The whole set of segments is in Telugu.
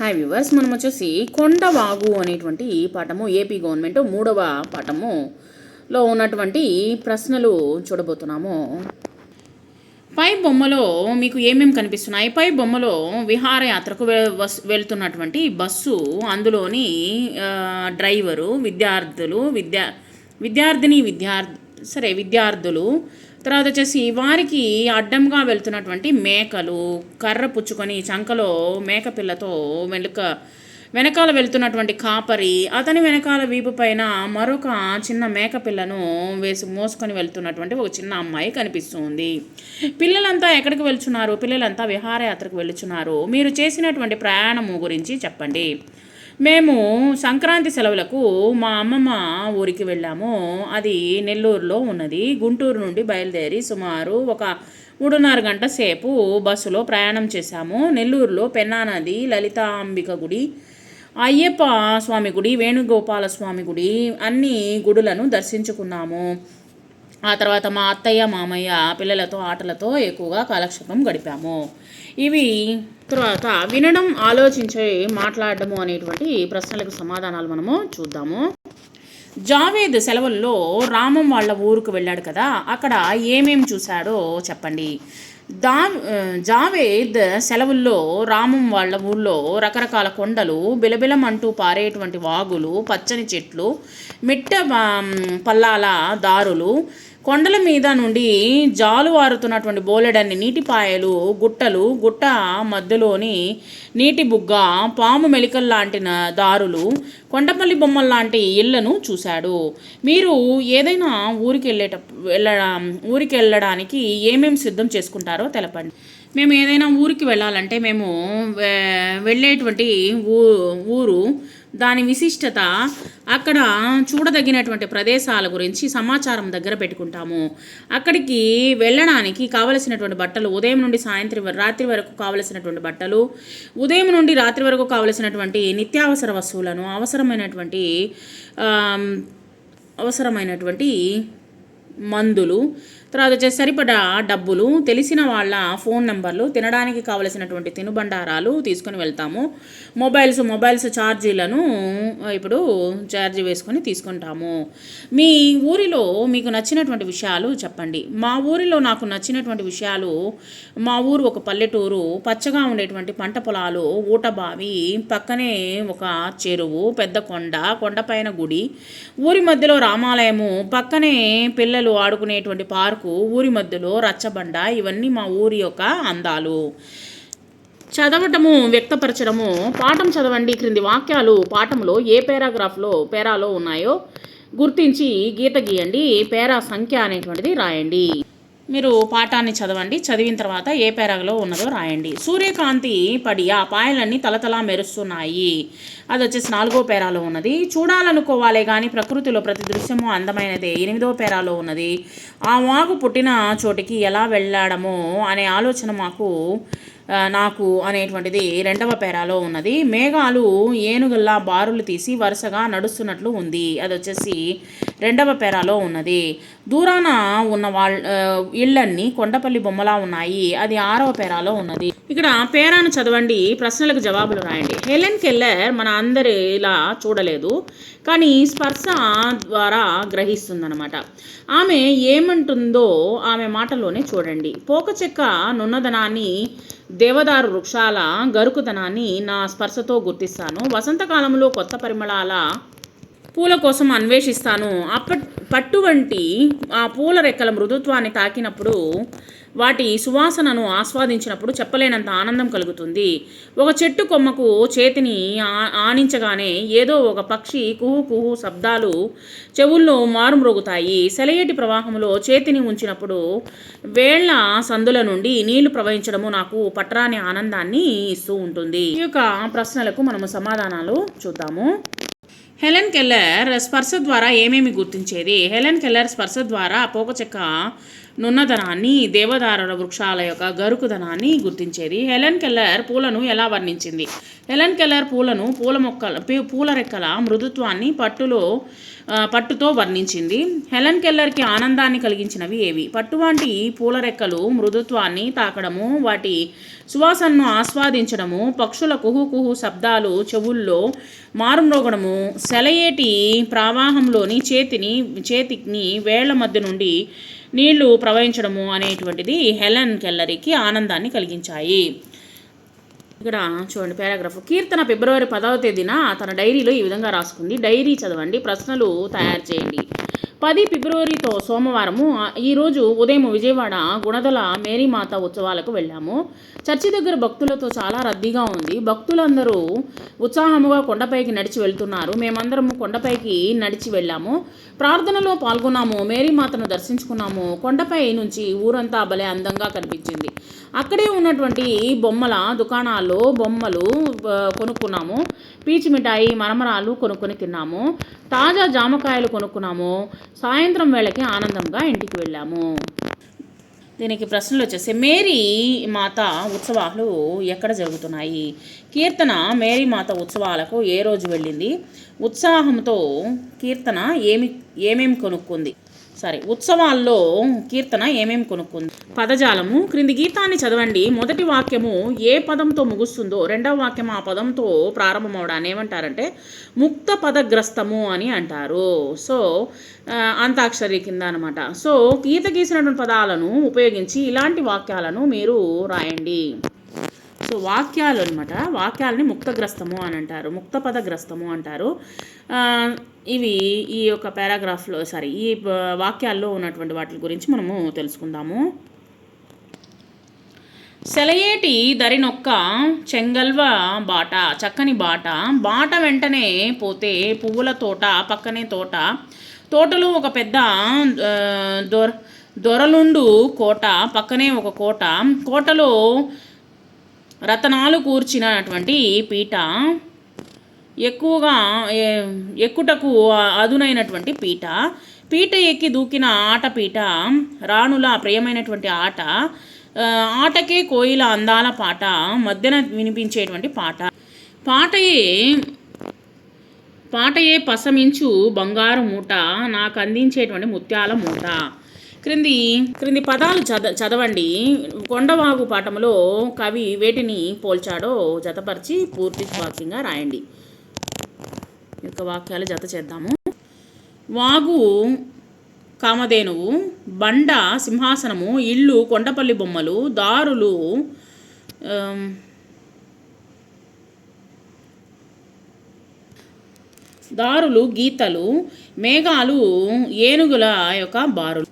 హాయ్ వ్యూవర్స్ మనం వచ్చేసి కొండవాగు అనేటువంటి పాఠము ఏపీ గవర్నమెంట్ మూడవ పాఠములో ఉన్నటువంటి ప్రశ్నలు చూడబోతున్నాము. పై బొమ్మలో మీకు ఏమేమి కనిపిస్తున్నాయి? పై బొమ్మలో విహారయాత్రకు వెళ్తున్నటువంటి బస్సు అందులోని డ్రైవరు విద్యార్థులు విద్యా విద్యార్థిని విద్యార్థి సరే విద్యార్థులు తర్వాత వచ్చేసి వారికి అడ్డంగా వెళ్తున్నటువంటి మేకలు కర్ర పుచ్చుకొని చంకలో మేక పిల్లతో వెనుక వెనకాల వెళ్తున్నటువంటి కాపరి అతని వెనకాల వీపు పైన మరొక చిన్న మేక పిల్లను వేసి మోసుకొని వెళ్తున్నటువంటి ఒక చిన్న అమ్మాయి కనిపిస్తుంది. పిల్లలంతా ఎక్కడికి వెళ్తున్నారు పిల్లలంతా విహారయాత్రకు వెళ్తున్నారు మీరు చేసినటువంటి ప్రయాణము గురించి చెప్పండి. మేము సంక్రాంతి సెలవులకు మా అమ్మమ్మ ఊరికి వెళ్ళాము. అది నెల్లూరులో ఉన్నది. గుంటూరు నుండి బయలుదేరి సుమారు ఒక మూడున్నర గంట సేపు బస్సులో ప్రయాణం చేశాము. నెల్లూరులో పెన్నా నది లలితాంబిక గుడి అయ్యప్ప స్వామి గుడి వేణుగోపాల స్వామి గుడి అన్ని గుడులను దర్శించుకున్నాము. ఆ తర్వాత మా అత్తయ్య మామయ్య పిల్లలతో ఆటలతో ఎక్కువగా కాలక్షేపం గడిపాము. ఇవి తర్వాత వినడం ఆలోచించి మాట్లాడడము అనేటువంటి ప్రశ్నలకు సమాధానాలు మనము చూద్దాము. జావేద్ సెలవుల్లో రామం వాళ్ళ ఊరుకు వెళ్ళాడు కదా అక్కడ ఏమేం చూశాడో చెప్పండి. దా జావేద్ సెలవుల్లో రామం వాళ్ళ ఊళ్ళో రకరకాల కొండలు బిలబిలమంటూ పారేటువంటి వాగులు పచ్చని చెట్లు మిట్ట పల్లాల దారులు కొండల మీద నుండి జాలువారుతున్నటువంటి బోలెడన్ని నీటిపాయలు గుట్టలు గుట్ట మధ్యలోని నీటి బుగ్గ పాము మెలికల్లాంటి న- దారులు కొండపల్లి బొమ్మల లాంటి ఇళ్ళను చూశాడు. మీరు ఏదైనా ఊరికి వెళ్ళేటప్పుడు వెళ్ళడం ఊరికి వెళ్ళడానికి ఏమేమి సిద్ధం చేసుకుంటారో తెలపండి. మేము ఏదైనా ఊరికి వెళ్ళాలంటే మేము వెళ్ళేటువంటి ఊ ఊరు దాని విశిష్టత అక్కడ చూడదగినటువంటి ప్రదేశాల గురించి సమాచారం దగ్గర పెట్టుకుంటాము. అక్కడికి వెళ్ళడానికి కావలసినటువంటి బట్టలు ఉదయం నుండి సాయంత్రం రాత్రి వరకు కావలసినటువంటి బట్టలు ఉదయం నుండి రాత్రి వరకు కావలసినటువంటి నిత్యావసర వస్తువులను అవసరమైనటువంటి అవసరమైనటువంటి మందులు తర్వాత వచ్చేసి సరిపడా డబ్బులు తెలిసిన వాళ్ళ ఫోన్ నెంబర్లు తినడానికి కావలసినటువంటి తినుబండారాలు తీసుకొని వెళ్తాము. మొబైల్స్ మొబైల్స్ ఛార్జీలను ఇప్పుడు ఛార్జీ వేసుకొని తీసుకుంటాము. మీ ఊరిలో మీకు నచ్చినటువంటి విషయాలు చెప్పండి. మా ఊరిలో నాకు నచ్చినటువంటి విషయాలు మా ఊరు ఒక పల్లెటూరు పచ్చగా ఉండేటువంటి పంట పొలాలు ఊటబావి పక్కనే ఒక చెరువు పెద్ద కొండ కొండపైన గుడి ఊరి మధ్యలో రామాలయము పక్కనే పిల్లలు ఆడుకునేటువంటి పార్కు ఊరి మధ్యలో రచ్చబండ ఇవన్నీ మా ఊరి యొక్క అందాలు. చదవటము వ్యక్తపరచడము పాఠం చదవండి క్రింది వాక్యాలు పాఠంలో ఏ పేరాగ్రాఫ్లో పేరాలో ఉన్నాయో గుర్తించి గీత గీయండి. పేరా సంఖ్య అనేటువంటిది రాయండి. మీరు పాఠాన్ని చదవండి. చదివిన తర్వాత ఏ పేరాలో ఉన్నదో రాయండి. సూర్యకాంతి పడి ఆ పాయలన్నీ తలతలా మెరుస్తున్నాయి. అది వచ్చేసి నాలుగో పేరాలో ఉన్నది. చూడాలనుకోవాలి కానీ ప్రకృతిలో ప్రతి దృశ్యము అందమైనదే. ఎనిమిదో పేరాలో ఉన్నది. ఆ వాగు పుట్టిన చోటికి ఎలా వెళ్ళాడమో అనే ఆలోచన మాకు నాకు అనేటువంటిది రెండవ పేరాలో ఉన్నది. మేఘాలు ఏనుగుల్లా బారులు తీసి వరుసగా నడుస్తున్నట్లు ఉంది. అది వచ్చేసి రెండవ పేరాలో ఉన్నది. దూరాన ఉన్న వాళ్ళ ఇళ్ళన్నీ కొండపల్లి బొమ్మలా ఉన్నాయి. అది ఆరవ పేరాలో ఉన్నది. ఇక్కడ పేరాను చదవండి. ప్రశ్నలకు జవాబులు రాయండి. హెలెన్ కెల్లర్ మన అందరి ఇలా చూడలేదు కానీ స్పర్శ ద్వారా గ్రహిస్తుందన్నమాట. ఆమె ఏమంటుందో ఆమె మాటలోనే చూడండి. పోక చెక్క నున్నదనాన్ని దేవదారు వృక్షాల గరుకుదనాన్ని నా స్పర్శతో గుర్తిస్తాను. వసంతకాలంలో కొత్త పరిమళాల పూల కోసం అన్వేషిస్తాను. అప్ప పట్టు వంటి ఆ పూల రెక్కల మృదుత్వాన్ని తాకినప్పుడు వాటి సువాసనను ఆస్వాదించినప్పుడు చెప్పలేనంత ఆనందం కలుగుతుంది. ఒక చెట్టు కొమ్మకు చేతిని ఆ- ఆనించగానే ఏదో ఒక పక్షి కుహు కుహు శబ్దాలు చెవుల్లో మారుమ్రోగుతాయి. సెలయేటి ప్రవాహంలో చేతిని ఉంచినప్పుడు వేళ్ళ సందుల నుండి నీళ్ళు ప్రవహించడము నాకు పట్టరాని ఆనందాన్ని ఇస్తూ ఉంటుంది. ఈ యొక్క ప్రశ్నలకు మనము సమాధానాలు చూద్దాము. హెలెన్ కెల్లర్ స్పర్శ ద్వారా ఏమేమి గుర్తించేది? హెలెన్ కెల్లర్ స్పర్శ ద్వారా పోక చెక్క నున్నదనాన్ని దేవదారుల వృక్షాల యొక్క గరుకుదనాన్ని గుర్తించేది. హెలెన్ కెల్లర్ పూలను ఎలా వర్ణించింది? హెలన్ కెల్లర్ పూలను పూల మొక్కల పూల రెక్కల మృదుత్వాన్ని పట్టులో పట్టుతో వర్ణించింది. హెలెన్ కెల్లర్కి ఆనందాన్ని కలిగించినవి ఏవి? పట్టు వంటి పూల రెక్కలు మృదుత్వాన్ని తాకడము వాటి సువాసనను ఆస్వాదించడము పక్షుల కుహు కుహు శబ్దాలు చెవుల్లో మారుమ్రోగడము సెలయేటి ప్రవాహంలోని చేతిని చేతిని వేళ్ళ మధ్య నుండి నీళ్ళు ప్రవహించడము అనేటువంటిది హెలెన్ కెల్లరికి ఆనందాన్ని కలిగించాయి. ఇక్కడ చూడండి పారాగ్రాఫ్ కీర్తన ఫిబ్రవరి పదవ తేదీన తన డైరీలో ఈ విధంగా రాసుకుంది. డైరీ చదవండి ప్రశ్నలు తయారు చేయండి. పది ఫిబ్రవరితో సోమవారము ఈరోజు ఉదయం విజయవాడ గుణదల మేరీమాత ఉత్సవాలకు వెళ్ళాము. చర్చి దగ్గర భక్తులతో చాలా రద్దీగా ఉంది. భక్తులందరూ ఉత్సాహముగా కొండపైకి నడిచి వెళ్తున్నారు. మేమందరము కొండపైకి నడిచి వెళ్ళాము. ప్రార్థనలో పాల్గొన్నాము. మేరీమాతను దర్శించుకున్నాము. కొండపై నుంచి ఊరంతా భలే అందంగా కనిపించింది. అక్కడే ఉన్నటువంటి బొమ్మల దుకాణాల్లో బొమ్మలు కొనుక్కున్నాము. పీచు మిఠాయి మరమరాలు కొనుక్కొని తిన్నాము. తాజా జామకాయలు కొనుక్కున్నాము. సాయంత్రం వేళకి ఆనందంగా ఇంటికి వెళ్ళాము. దీనికి ప్రశ్నలు వచ్చేసి మేరీ మాత ఉత్సవాలు ఎక్కడ జరుగుతున్నాయి? కీర్తన మేరీ మాత ఉత్సవాలకు ఏ రోజు వెళ్ళింది? ఉత్సాహంతో కీర్తన ఏమి ఏమేమి కొనుక్కుంది? సారీ ఉత్సవాల్లో కీర్తన ఏమేమి కొనుక్కుంది? పదజాలము. క్రింది గీతాన్ని చదవండి. మొదటి వాక్యము ఏ పదంతో ముగుస్తుందో రెండవ వాక్యం ఆ పదంతో ప్రారంభమవడాన్ని ఏమంటారంటే ముక్త పదగ్రస్తము అని అంటారు. సో అంతాక్షరి కింద అనమాట సో గీత గీసినటువంటి పదాలను ఉపయోగించి ఇలాంటి వాక్యాలను మీరు రాయండి. సో వాక్యాలు అనమాట వాక్యాలని ముక్తగ్రస్తము అని అంటారు. ముక్త పదగ్రస్తము అంటారు. ఇవి ఈ యొక్క పారాగ్రాఫ్లో సారీ ఈ వాక్యాల్లో ఉన్నటువంటి వాటి గురించి మనము తెలుసుకుందాము. సెలయేటి దరినొక్క చెంగల్వ బాట చక్కని బాట. బాట వెంటనే పోతే పువ్వుల తోట పక్కనే తోట. తోటలో ఒక పెద్ద దొర దొరలుండు కోట పక్కనే ఒక కోట. కోటలో రతనాలు కూర్చినటువంటి పీట. ఎక్కువగా ఎక్కుటకు అదునైనటువంటి పీట. పీట ఎక్కి దూకిన ఆట పీట రాణుల ప్రియమైనటువంటి ఆట ఆటకే కోయిల అందాల పాట మధ్యన వినిపించేటువంటి పాట. పాటయే పాటయే పసమించు బంగారు మూట నాకు అందించేటువంటి ముత్యాల మూట. క్రింది క్రింది పదాలు చద చదవండి. కొండవాగు పాఠములో కవి వేటిని పోల్చాడో జతపరిచి పూర్తి వాక్యంగా రాయండి. యొక్క వాక్యాలు జత చేద్దాము. వాగు కామధేనువు బండ సింహాసనము ఇల్లు కొండపల్లి బొమ్మలు దారులు దారులు గీతలు మేఘాలు ఏనుగుల యొక్క బారులు.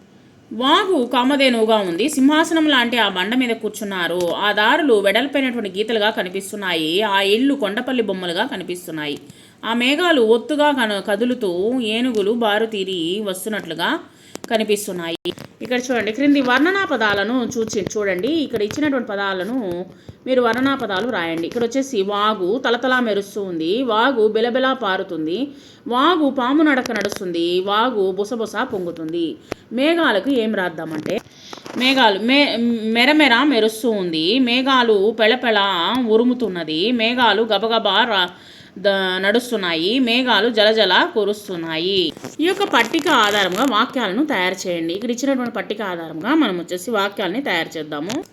వాగు కామధేనువుగా ఉంది. సింహాసనం లాంటి ఆ బండ మీద కూర్చున్నారు. ఆ దారులు వెడల్పైనటువంటి గీతలుగా కనిపిస్తున్నాయి. ఆ ఇళ్ళు కొండపల్లి బొమ్మలుగా కనిపిస్తున్నాయి. ఆ మేఘాలు ఒత్తుగా కన కదులుతూ ఏనుగులు బారుతీరి వస్తున్నట్లుగా కనిపిస్తున్నాయి. ఇక్కడ చూడండి క్రింది వర్ణనా పదాలను చూచి చూడండి. ఇక్కడ ఇచ్చినటువంటి పదాలను మీరు వర్ణనా పదాలు రాయండి. ఇక్కడ వచ్చేసి వాగు తలతలా మెరుస్తూ ఉంది వాగు బిలబిలా పారుతుంది వాగు పాము నడక నడుస్తుంది వాగు బుసబుస పొంగుతుంది. మేఘాలకు ఏం రాద్దామంటే మేఘాలు మే మెరమెర మెరుస్తూ ఉంది మేఘాలు పెళపెళ ఉరుముతున్నది మేఘాలు గబగబా రా నడుస్తున్నాయి మేఘాలు జలజల కురుస్తున్నాయి. ఈ యొక్క పట్టిక ఆధారంగా వాక్యాలను తయారు చేయండి. ఇక్కడ ఇచ్చినటువంటి పట్టిక ఆధారంగా మనం వచ్చేసి వాక్యాలని తయారు చేద్దాము.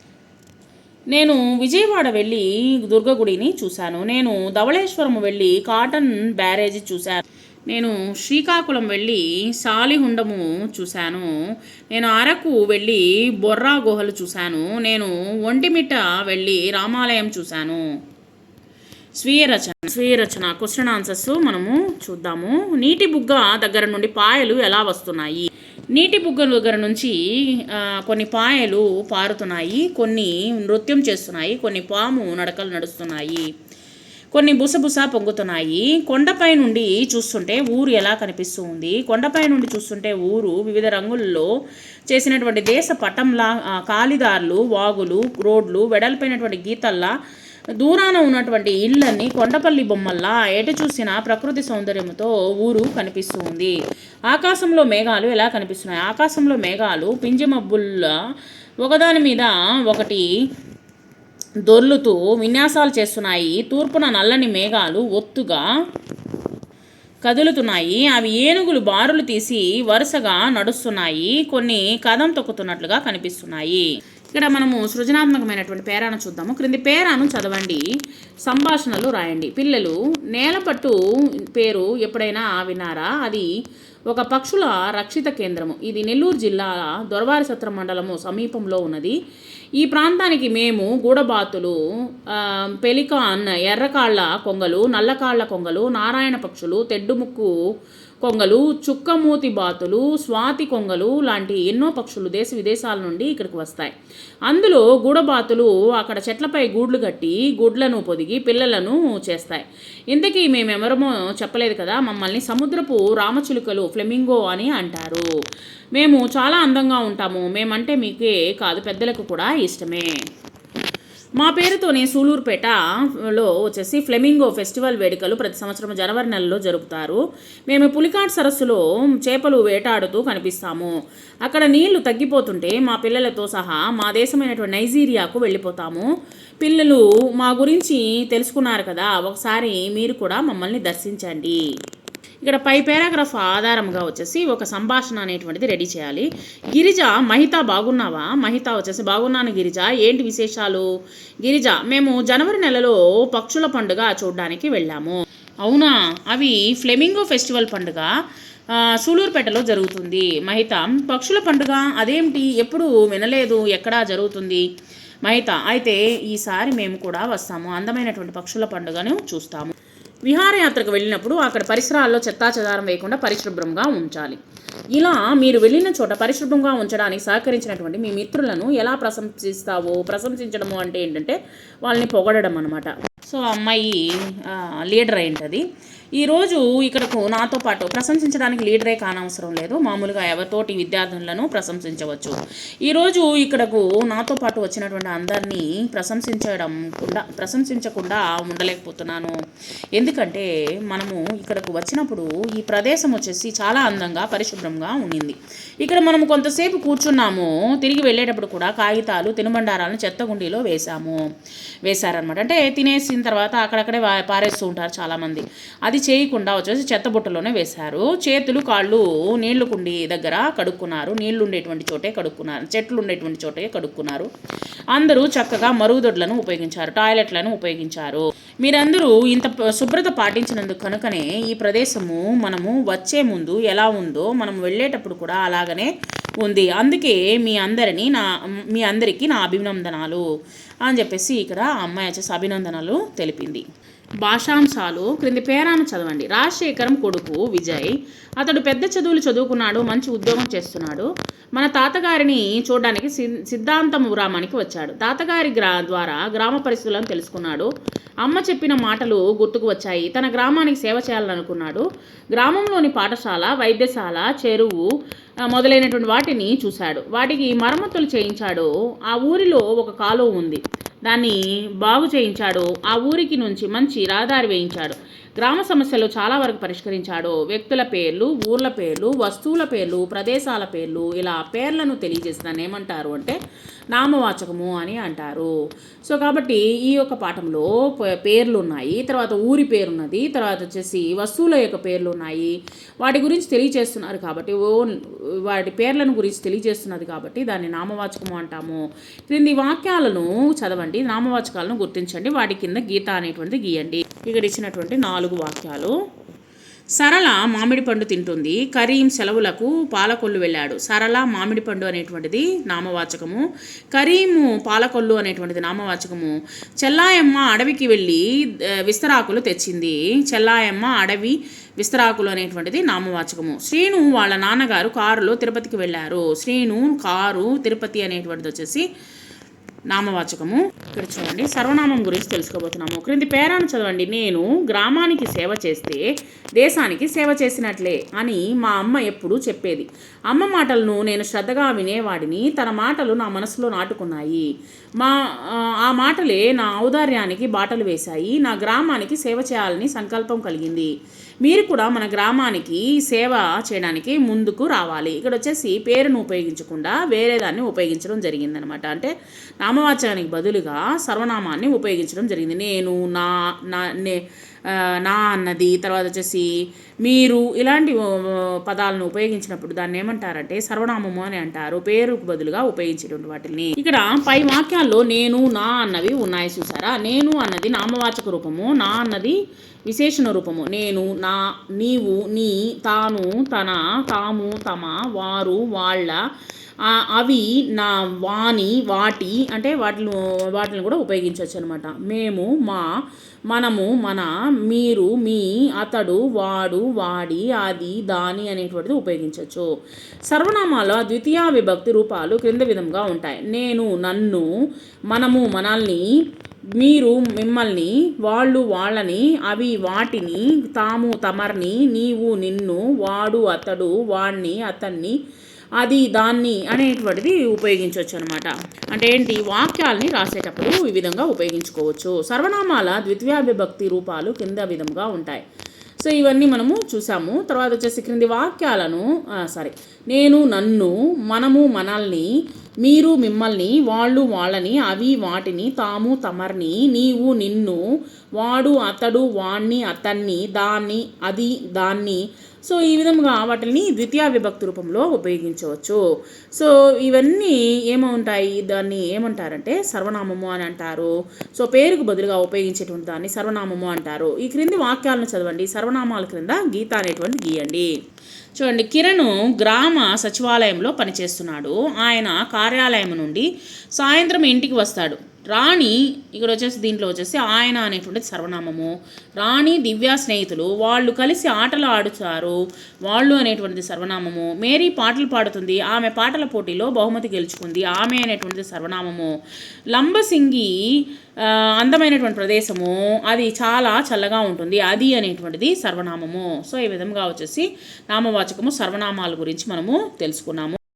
నేను విజయవాడ వెళ్ళి దుర్గగుడిని చూశాను. నేను ధవళేశ్వరం వెళ్ళి కాటన్ బ్యారేజీ చూశాను. నేను శ్రీకాకుళం వెళ్ళి సాలిహుండము చూశాను. నేను అరకు వెళ్ళి బొర్రా గుహలు చూశాను. నేను ఒంటిమిట్ట వెళ్ళి రామాలయం చూశాను. స్వీయ రచన స్వీయ రచన క్వశ్చన్ ఆన్సర్స్ మనము చూద్దాము. నీటి బుగ్గ దగ్గర నుండి పాయలు ఎలా వస్తున్నాయి? నీటి బుగ్గ దగ్గర నుంచి కొన్ని పాయలు పారుతున్నాయి కొన్ని నృత్యం చేస్తున్నాయి కొన్ని పాము నడకలు నడుస్తున్నాయి కొన్ని బుసబుస పొంగుతున్నాయి. కొండపై నుండి చూస్తుంటే ఊరు ఎలా కనిపిస్తూ ఉంది కొండపై నుండి చూస్తుంటే ఊరు వివిధ రంగుల్లో చేసినటువంటి దేశ పటంలా ఆ, కాలిదార్లు వాగులు రోడ్లు వెడల్పైనటువంటి గీతల్లా దూరాన ఉన్నటువంటి ఇళ్ళన్నీ కొండపల్లి బొమ్మల్లా ఎటు చూసిన ప్రకృతి సౌందర్యంతో ఊరు కనిపిస్తూ ఉంది ఆకాశంలో మేఘాలు ఎలా కనిపిస్తున్నాయి? ఆకాశంలో మేఘాలు పింజి ఒకదాని మీద ఒకటి దొర్లుతూ విన్యాసాలు చేస్తున్నాయి. తూర్పున నల్లని మేఘాలు ఒత్తుగా కదులుతున్నాయి. అవి ఏనుగులు బారులు తీసి వరుసగా నడుస్తున్నాయి. కొన్ని కదం తొక్కుతున్నట్లుగా కనిపిస్తున్నాయి. ఇక్కడ మనము సృజనాత్మకమైనటువంటి పేరాను చూద్దాము. క్రింది పేరాను చదవండి. సంభాషణలు రాయండి. పిల్లలు నేలపట్టు పేరు ఎప్పుడైనా వినారా అది ఒక పక్షుల రక్షిత కేంద్రము. ఇది నెల్లూరు జిల్లా దొరవారి సత్రం మండలము సమీపంలో ఉన్నది. ఈ ప్రాంతానికి మేము గూడబాతులు పెలికాన్ ఎర్రకాళ్ళ కొంగలు నల్లకాళ్ళ కొంగలు నారాయణ పక్షులు తెడ్డుముక్కు కొంగలు చుక్కమూతి బాతులు స్వాతి కొంగలు లాంటి ఎన్నో పక్షులు దేశ విదేశాల నుండి ఇక్కడికి వస్తాయి. అందులో గూడబాతులు అక్కడ చెట్లపై గూడ్లు కట్టి గుడ్లను పొదిగి పిల్లలను చేస్తాయి. ఇంతకీ మేమెవరమో చెప్పలేదు కదా మమ్మల్ని సముద్రపు రామచిలుకలు ఫ్లెమింగో అని అంటారు. మేము చాలా అందంగా ఉంటాము మేమంటే మీకే కాదు పెద్దలకు కూడా ఇష్టమే. మా పేరుతోనే సూలూరుపేటలో వచ్చేసి ఫ్లెమింగో ఫెస్టివల్ వేడుకలు ప్రతి సంవత్సరం జనవరి నెలలో జరుపుతారు. మేము పులికాట్ సరస్సులో చేపలు వేటాడుతూ కనిపిస్తాము. అక్కడ నీళ్ళు తగ్గిపోతుంటే మా పిల్లలతో సహా మా దేశమైనటువంటి నైజీరియాకు వెళ్ళిపోతాము. పిల్లలు మా గురించి తెలుసుకున్నారు కదా ఒకసారి మీరు కూడా మమ్మల్ని దర్శించండి. ఇక్కడ పై పారాగ్రాఫ్ ఆధారంగా వచ్చేసి ఒక సంభాషణ అనేటువంటిది రెడీ చేయాలి. గిరిజ మహిత బాగున్నావా? మహిత వచ్చేసి బాగున్నాను గిరిజ ఏంటి విశేషాలు? గిరిజ మేము జనవరి నెలలో పక్షుల పండుగ చూడడానికి వెళ్ళాము. అవునా? అవి ఫ్లెమింగో ఫెస్టివల్ పండుగ సూళూరుపేటలో సూలూరుపేటలో జరుగుతుంది. మహిత పక్షుల పండుగ? అదేమిటి ఎప్పుడు వినలేదు. ఎక్కడా జరుగుతుంది? మహిత అయితే ఈసారి మేము కూడా వస్తాము. అందమైనటువంటి పక్షుల పండుగను చూస్తాము. విహారయాత్రకు వెళ్ళినప్పుడు అక్కడ పరిసరాల్లో చెత్తాచెదారం వేయకుండా పరిశుభ్రంగా ఉంచాలి. ఇలా మీరు వెళ్ళిన చోట పరిశుభ్రంగా ఉంచడానికి సహకరించినటువంటి మీ మిత్రులను ఎలా ప్రశంసిస్తావో ప్రశంసించడము అంటే ఏంటంటే వాళ్ళని పొగడడం అనమాట సో అమ్మాయి లీడర్ ఏంటది ఈరోజు ఇక్కడకు నాతో పాటు ప్రశంసించడానికి లీడరే కానవసరం లేదు. మామూలుగా ఎవరితోటి విద్యార్థులను ప్రశంసించవచ్చు. ఈరోజు ఇక్కడకు నాతో పాటు వచ్చినటువంటి అందరినీ ప్రశంసించడం కూడా ప్రశంసించకుండా ఉండలేకపోతున్నాను. ఎందుకంటే మనము ఇక్కడకు వచ్చినప్పుడు ఈ ప్రదేశం వచ్చేసి చాలా అందంగా పరిశుభ్రంగా ఉండింది. ఇక్కడ మనం కొంతసేపు కూర్చున్నాము. తిరిగి వెళ్ళేటప్పుడు కూడా కాగితాలు తినుబండారాలను చెత్త గుండీలో వేశాము. వేశారనమాట అంటే తినేసిన తర్వాత అక్కడక్కడే పారేస్తూ ఉంటారు చాలామంది. అది చేయకుండా వచ్చేసి చెత్త బుట్టలోనే వేశారు. చేతులు కాళ్ళు నీళ్ళు కుండి దగ్గర కడుక్కున్నారు. నీళ్ళు ఉండేటువంటి చోటే కడుక్కున్నారు. చెట్లు ఉండేటువంటి చోటే కడుక్కున్నారు. అందరూ చక్కగా మరుగుదొడ్లను ఉపయోగించారు. టాయిలెట్లను ఉపయోగించారు. మీరందరూ ఇంత శుభ్రత పాటించినందుకు కనుకనే ఈ ప్రదేశము మనము వచ్చే ముందు ఎలా ఉందో మనం వెళ్ళేటప్పుడు కూడా అలా లాగానే ఉంది. అందుకే మీ అందరినీ నా మీ అందరికీ నా అభినందనాలు అని చెప్పేసి ఇక్కడ అమ్మాయి వచ్చేసి అభినందనలు తెలిపింది. భాషాంశాలు క్రింది పేరాను చదవండి. రాజశేఖరం కొడుకు విజయ్. అతడు పెద్ద చదువులు చదువుకున్నాడు మంచి ఉద్యోగం చేస్తున్నాడు. మన తాతగారిని చూడడానికి సి- సిద్ధాంతం గ్రామానికి వచ్చాడు. తాతగారి గ్రా ద్వారా గ్రామ పరిస్థితులను తెలుసుకున్నాడు. అమ్మ చెప్పిన మాటలు గుర్తుకు వచ్చాయి. తన గ్రామానికి సేవ చేయాలనుకున్నాడు. గ్రామంలోని పాఠశాల వైద్యశాల చెరువు మొదలైనటువంటి వాటిని చూశాడు. వాటికి మరమ్మతులు చేయించాడు. ఆ ఊరిలో ఒక కాలువ ఉంది. దాన్ని బాగు చేయించాడు. ఆ ఊరికి నుంచి మంచి రహదారి వేయించాడు. గ్రామ సమస్యలు చాలా వరకు పరిష్కరించాడు. వ్యక్తుల పేర్లు ఊర్ల పేర్లు వస్తువుల పేర్లు ప్రదేశాల పేర్లు ఇలా పేర్లను తెలియజేసిన ఏమంటారు అంటే నామవాచకము అని అంటారు. సో కాబట్టి ఈ యొక్క పాఠంలో పేర్లు ఉన్నాయి తర్వాత ఊరి పేరున్నది తర్వాత వచ్చేసి వస్తువుల యొక్క పేర్లు ఉన్నాయి వాటి గురించి తెలియజేస్తున్నారు కాబట్టి ఓన్ వాటి పేర్లను గురించి తెలియజేస్తున్నది కాబట్టి దాన్ని నామవాచకము అంటాము. క్రింది వాక్యాలను చదవండి నామవాచకాలను గుర్తించండి వాటి కింద గీత అనేటువంటిది గీయండి. ఇక్కడ ఇచ్చినటువంటి నాలుగు వాక్యాలు. సరళ మామిడి పండు తింటుంది. కరీం సెలవులకు పాలకొల్లు వెళ్ళాడు. సరళ మామిడి పండు అనేటువంటిది నామవాచకము. కరీము పాలకొల్లు అనేటువంటిది నామవాచకము. చెల్లాయమ్మ అడవికి వెళ్ళి విస్తరాకులు తెచ్చింది. చెల్లాయమ్మ అడవి విస్తరాకులు అనేటువంటిది నామవాచకము. శ్రీను వాళ్ళ నాన్నగారు కారులో తిరుపతికి వెళ్ళారు. శ్రీను కారు తిరుపతి అనేటువంటిది వచ్చేసి నామవాచకము. ఇక్కడ చూడండి సర్వనామం గురించి తెలుసుకోబోతున్నాము. క్రింది పేరాను చదవండి. నేను గ్రామానికి సేవ చేస్తే దేశానికి సేవ చేసినట్లే అని మా అమ్మ ఎప్పుడూ చెప్పేది. అమ్మ మాటలను నేను శ్రద్ధగా వినేవాడిని. తన మాటలు నా మనసులో నాటుకున్నాయి. మా ఆ, ఆ మాటలే నా ఔదార్యానికి బాటలు వేశాయి. నా గ్రామానికి సేవ చేయాలని సంకల్పం కలిగింది. మీరు కూడా మన గ్రామానికి సేవ చేయడానికి ముందుకు రావాలి. ఇక్కడ వచ్చేసి పేరును ఉపయోగించకుండా వేరే దాన్ని ఉపయోగించడం జరిగిందనమాట. అంటే నామవాచకానికి బదులుగా సర్వనామాన్ని ఉపయోగించడం జరిగింది. నేను నా నా నే నా అన్నది తర్వాత వచ్చేసి మీరు ఇలాంటి పదాలను ఉపయోగించినప్పుడు దాన్ని ఏమంటారంటే సర్వనామము అని అంటారు. పేరుకు బదులుగా ఉపయోగించేటువంటి వాటిని ఇక్కడ పై వాక్యాల్లో నేను నా అన్నవి ఉన్నాయి చూసారా? నేను అన్నది నామవాచక రూపము నా అన్నది విశేషణ రూపము. నేను నా నీవు నీ తాను తన తాము తమ వారు వాళ్ళ అవి నా వాణి వాటి అంటే వాటిని వాటిని కూడా ఉపయోగించవచ్చు అనమాట మేము మా మనము మన మీరు మీ అతడు వాడు వాడి అది దాని అనేటువంటిది ఉపయోగించవచ్చు. సర్వనామాలో ద్వితీయ విభక్తి రూపాలు క్రింద విధంగా ఉంటాయి. నేను నన్ను మనము మనల్ని మీరు మిమ్మల్ని వాళ్ళు వాళ్ళని అవి వాటిని తాము తమర్ని నీవు నిన్ను వాడు అతడు వాణ్ణి అతన్ని అది దాన్ని అనేటువంటిది ఉపయోగించవచ్చు అనమాట అంటే ఏంటి? వాక్యాల్ని రాసేటప్పుడు ఈ విధంగా ఉపయోగించుకోవచ్చు. సర్వనామాల ద్వితీయాభిభక్తి రూపాలు కింద విధంగా ఉంటాయి. సో ఇవన్నీ మనము చూసాము. తర్వాత వచ్చేసి క్రింది వాక్యాలను సారీ. నేను నన్ను మనము మనల్ని మీరు మిమ్మల్ని వాళ్ళు వాళ్ళని అవి వాటిని తాము తమర్ని నీవు నిన్ను వాడు అతడు వాణ్ణి అతన్ని దాన్ని అది దాన్ని సో ఈ విధంగా వాటిని ద్వితీయ విభక్తి రూపంలో ఉపయోగించవచ్చు. సో ఇవన్నీ ఏముంటాయి దాన్ని ఏమంటారంటే సర్వనామము అని అంటారు. సో పేరుకు బదులుగా ఉపయోగించేటువంటి దాన్ని సర్వనామము అంటారు. ఈ క్రింది వాక్యాలను చదవండి. సర్వనామాల క్రింద గీత అనేటువంటి గీయండి. చూడండి కిరణ్ గ్రామ సచివాలయంలో పనిచేస్తున్నాడు. ఆయన కార్యాలయం నుండి సాయంత్రం ఇంటికి వస్తాడు. రాణి ఇక్కడ వచ్చేసి దీంట్లో వచ్చేసి ఆయన అనేటువంటిది సర్వనామము. రాణి దివ్య స్నేహితులు వాళ్ళు కలిసి ఆటలు ఆడుతారు వాళ్ళు అనేటువంటిది సర్వనామము. మేరీ పాటలు పాడుతుంది ఆమె పాటల పోటీలో బహుమతి గెలుచుకుంది ఆమె అనేటువంటిది సర్వనామము. లంబసింగి అందమైనటువంటి ప్రదేశము అది చాలా చల్లగా ఉంటుంది అది అనేటువంటిది సర్వనామము. సో ఈ విధంగా వచ్చేసి నామవాచకము సర్వనామాల గురించి మనము తెలుసుకున్నాము.